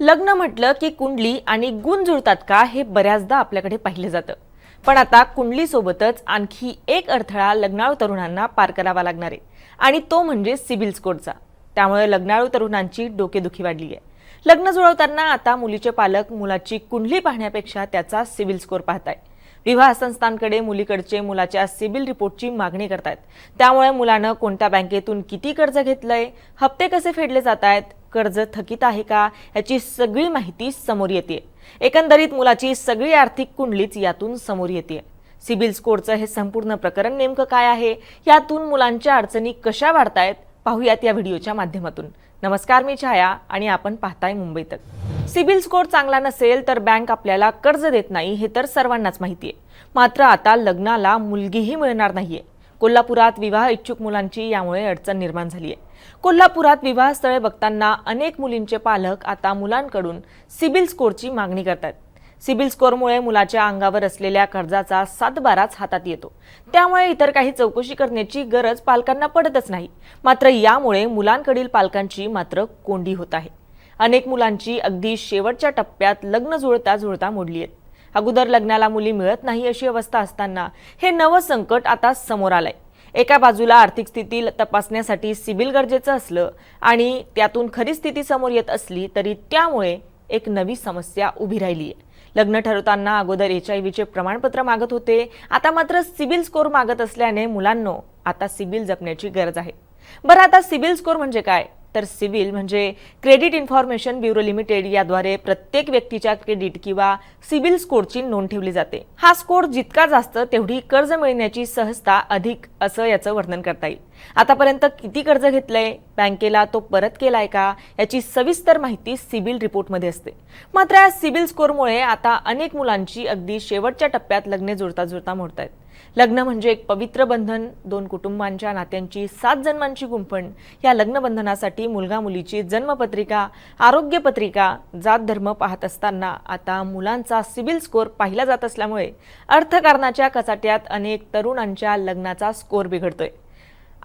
लग्न म्हटलं की कुंडली आणि गुण जुळतात का हे बऱ्याचदा आपल्याकडे पाहिलं जातं. पण आता कुंडलीसोबतच आणखी एक अडथळा लग्नाळू तरुणांना पार करावा लागणार आहे. आणि तो म्हणजे सिबिल स्कोरचा त्यामुळे लग्नाळू तरुणांची डोकेदुखी वाढली आहे. लग्न जुळवताना आता मुलीचे पालक मुलाची कुंडली पाहण्यापेक्षा त्याचा सिबिल स्कोर पाहताय. विवाह संस्थांकडे मुलीकडचे मुलाच्या सिबिल रिपोर्टची मागणी करतायत. त्यामुळे मुलानं कोणत्या बँकेतून किती कर्ज घेतलंय हप्ते कसे फेडले जात आहेत कर्ज थकीत आहे का याची सगळी माहिती समोर येते. एकंदरीत मुलाची सगळी आर्थिक कुंडलीच यातून समोर येते. सिबिल स्कोरचं हे संपूर्ण प्रकरण नेमकं काय आहे? यातून मुलांच्या अडचणी कशा वाढतायत? पाहूयात या व्हिडिओच्या माध्यमातून. नमस्कार मी छाया आणि आपण पाहताय मुंबई तक. सिबिल स्कोर चांगला नसेल तर बँक आपल्याला कर्ज देत नाही हे तर सर्वांनाच माहिती आहे मात्र आता लग्नाला मुलगीही मिळणार नाहीये. कोल्हापुरात विवाह इच्छुक मुलांची यामुळे अडचण निर्माण झाली आहे कोल्हापुरात विवाहस्थळे बघताना अनेक मुलींचे पालक आता मुलांकडून सिबिल स्कोरची मागणी करतात सिबिल स्कोरमुळे मुलाच्या अंगावर असलेल्या कर्जाचा सातबाराच हातात येतो. त्यामुळे इतर काही चौकशी करण्याची गरज पालकांना पडतच नाही. मात्र यामुळे मुलांकडील पालकांची मात्र कोंडी होत आहे. अनेक मुलांची अगदी शेवटच्या टप्प्यात लग्न जुळता जुळता मोडली आहेत. अगोदर लग्नाला मुली मिळत नाही अशी अवस्था असताना हे नवं संकट आता समोर आलंय. एका बाजूला आर्थिक स्थिती तपासण्यासाठी सिबिल गरजेचं असलं आणि त्यातून खरी स्थिती समोर येत असली तरी त्यामुळे एक नवी समस्या उभी राहिली आहे लग्न ठरवताना अगोदर एच आय व्हीचे प्रमाणपत्र मागत होते. आता मात्र सिबिल स्कोर मागत असल्याने मुलांनो आता सिबिल जपण्याची गरज आहे. बरं आता सिबिल स्कोर म्हणजे काय? तर सिव्हिल म्हणजे क्रेडिट इन्फॉर्मेशन ब्युरो लिमिटेड याद्वारे प्रत्येक व्यक्तीच्या क्रेडिट किंवा सिबिल स्कोरची नोंद ठेवली जाते. हा स्कोर जितका जास्त तेवढी कर्ज मिळण्याची सहजता अधिक असं याचं वर्णन करता येईल. आतापर्यंत किती कर्ज घेतलंय? बँकेला तो परत केलाय का? याची सविस्तर माहिती सिबिल रिपोर्टमध्ये असते. मात्र या सिबिल स्कोरमुळे आता अनेक मुलांची अगदी शेवटच्या टप्प्यात लग्ने जुळता जुळता मोडत आहेत लग्न म्हणजे एक पवित्र बंधन. दोन कुटुंबांच्या नात्यांची सात जन्मांची गुंफण. या लग्नबंधनासाठी मुलगा मुलीची जन्मपत्रिका आरोग्यपत्रिका जात धर्म पाहत असताना आता मुलांचा सिबिल स्कोर पाहिला जात असल्यामुळे अर्थकारणाच्या कचाट्यात अनेक तरुणांच्या लग्नाचा स्कोर बिघडतोय.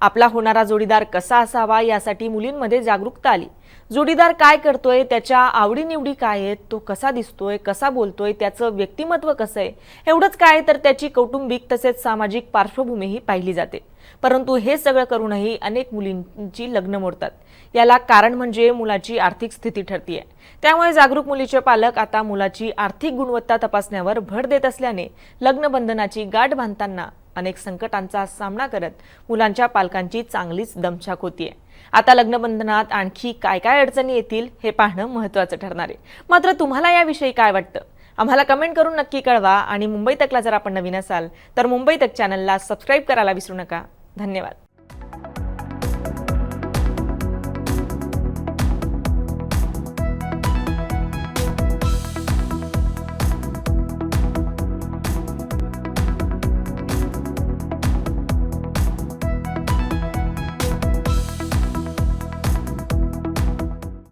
आपला होणारा जोडीदार कसा असावा यासाठी मुलींमध्ये जागरूकता आली. जोडीदार काय करतोय त्याच्या आवडीनिवडी काय आहेत तो कसा दिसतोय कसा बोलतोय त्याचं व्यक्तिमत्व कसं आहे एवढंच काय तर त्याची कौटुंबिक तसेच सामाजिक पार्श्वभूमीही पाहिली जाते. परंतु हे सगळं करूनही अनेक मुलींची लग्न मोडतात. याला कारण म्हणजे मुलाची आर्थिक स्थिती ठरतीये. त्यामुळे जागरूक मुलीचे पालक आता मुलाची आर्थिक गुणवत्ता तपासण्यावर भर देत असल्याने लग्नबंधनाची गाठ बांधताना अनेक संकटांचा सामना करत मुलांच्या पालकांची चांगलीच दमछाक होतीये. आता लग्नबंधनात आणखी काय काय अडचणी येतील हे पाहणं महत्त्वाचं ठरणार आहे. मात्र तुम्हाला याविषयी काय वाटतं? आम्हाला कमेंट करून नक्की कळवा आणि मुंबई तकला जर आपण नवीन असाल तर मुंबई तक चॅनलला सबस्क्राईब करायला विसरू नका. धन्यवाद.